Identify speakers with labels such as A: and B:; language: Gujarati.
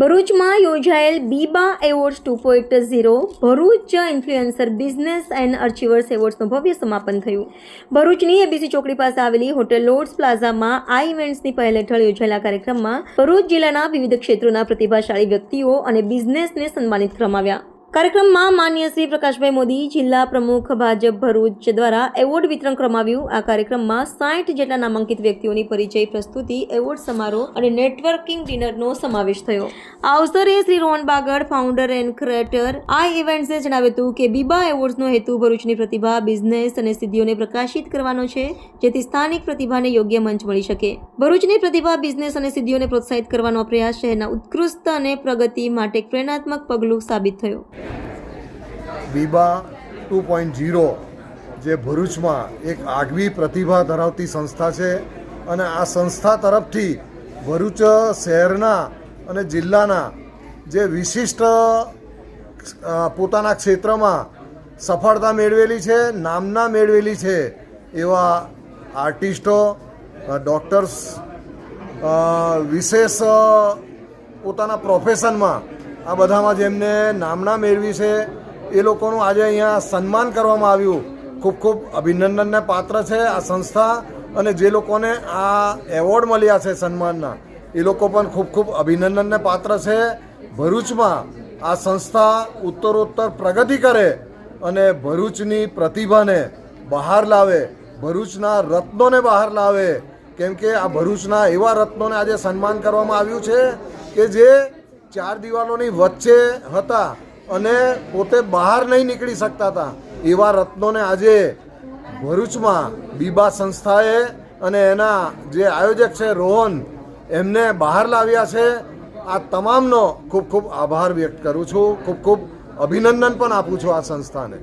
A: ભરૂચમાં યોજાયેલ BIBA awards two point zero, Bharuch influencer business and achievers એવોર્ડ્સનું ભવ્ય સમાપન થયું. ભરૂચની એબીસી ચોકડી પાસે આવેલી હોટેલ લોર્ડ્સ પ્લાઝામાં આ ઇવેન્ટ્સની પહેલ હેઠળ યોજાયેલા કાર્યક્રમમાં ભરૂચ જિલ્લાના વિવિધ ક્ષેત્રોના પ્રતિભાશાળી વ્યક્તિઓ અને બિઝનેસને સન્માનિત કરવામાં આવ્યા. કાર્યક્રમમાં માન્ય શ્રી પ્રકાશભાઈ મોદી, જિલ્લા પ્રમુખ ભાજપ ભરૂચ દ્વારા એવોર્ડ વિતરણ કરવામાં આ કાર્યક્રમમાં સાઠ જેટલા નામાંકિત વ્યક્તિઓની પરિચય પ્રસ્તુતિ, એવોર્ડ સમારોહ અને નેટવર્કિંગ ડિનરનો સમાવેશ થયો. આ અવસરે Shri Rohan Bagad founder and creator આ ઇવેન્ટ્સે જણાવ્યું હતું કે બીબા એવોર્ડ્સનો હેતુ ભરૂચની પ્રતિભા બિઝનેસ અને સિદ્ધિઓને પ્રકાશિત કરવાનો છે, જેથી સ્થાનિક પ્રતિભાને યોગ્ય મંચ મળી શકે. ભરૂચની પ્રતિભા બિઝનેસ અને સિદ્ધિઓને પ્રોત્સાહિત કરવાનો પ્રયાસ શહેરના ઉત્કૃષ્ટ અને પ્રગતિ માટે પ્રેરણાત્મક પગલું સાબિત થયું.
B: બીબા ટુ પોઈન્ટ ઝીરો, જે ભરૂચમાં એક આગવી પ્રતિભા ધરાવતી સંસ્થા છે અને આ સંસ્થા તરફથી ભરૂચ શહેરના અને જિલ્લાના જે વિશિષ્ટ પોતાના ક્ષેત્રમાં સફળતા મેળવેલી છે, નામના મેળવેલી છે એવા આર્ટિસ્ટો ડૉક્ટર્સ વિશેષ પોતાના પ્રોફેશનમાં આ બધામાં જેમને નામના મેળવી છે, એ લોકોનું આજે અહીંયા સન્માન કરવામાં આવ્યું. ખૂબ ખૂબ અભિનંદનને પાત્ર છે આ સંસ્થા અને જે લોકોને આ એવોર્ડ મળ્યા છે સન્માનના, એ લોકો પણ ખૂબ ખૂબ અભિનંદનને પાત્ર છે. ભરૂચમાં આ સંસ્થા ઉત્તરોત્તર પ્રગતિ કરે અને ભરૂચની પ્રતિભાને બહાર લાવે, ભરૂચના રત્નોને બહાર લાવે. કેમ કે આ ભરૂચના એવા રત્નોને આજે સન્માન કરવામાં આવ્યું છે કે જે ચાર દિવાલોની વચ્ચે હતા અને પોતે બહાર નહીં નીકળી શકતા હતા. એવા રત્નોને આજે ભરૂચમાં બીબા સંસ્થાએ અને એના જે આયોજક છે રોહન, એમને બહાર લાવ્યા છે. આ તમામનો ખૂબ ખૂબ આભાર વ્યક્ત કરું છું. ખૂબ ખૂબ અભિનંદન પણ આપું છું આ સંસ્થાને.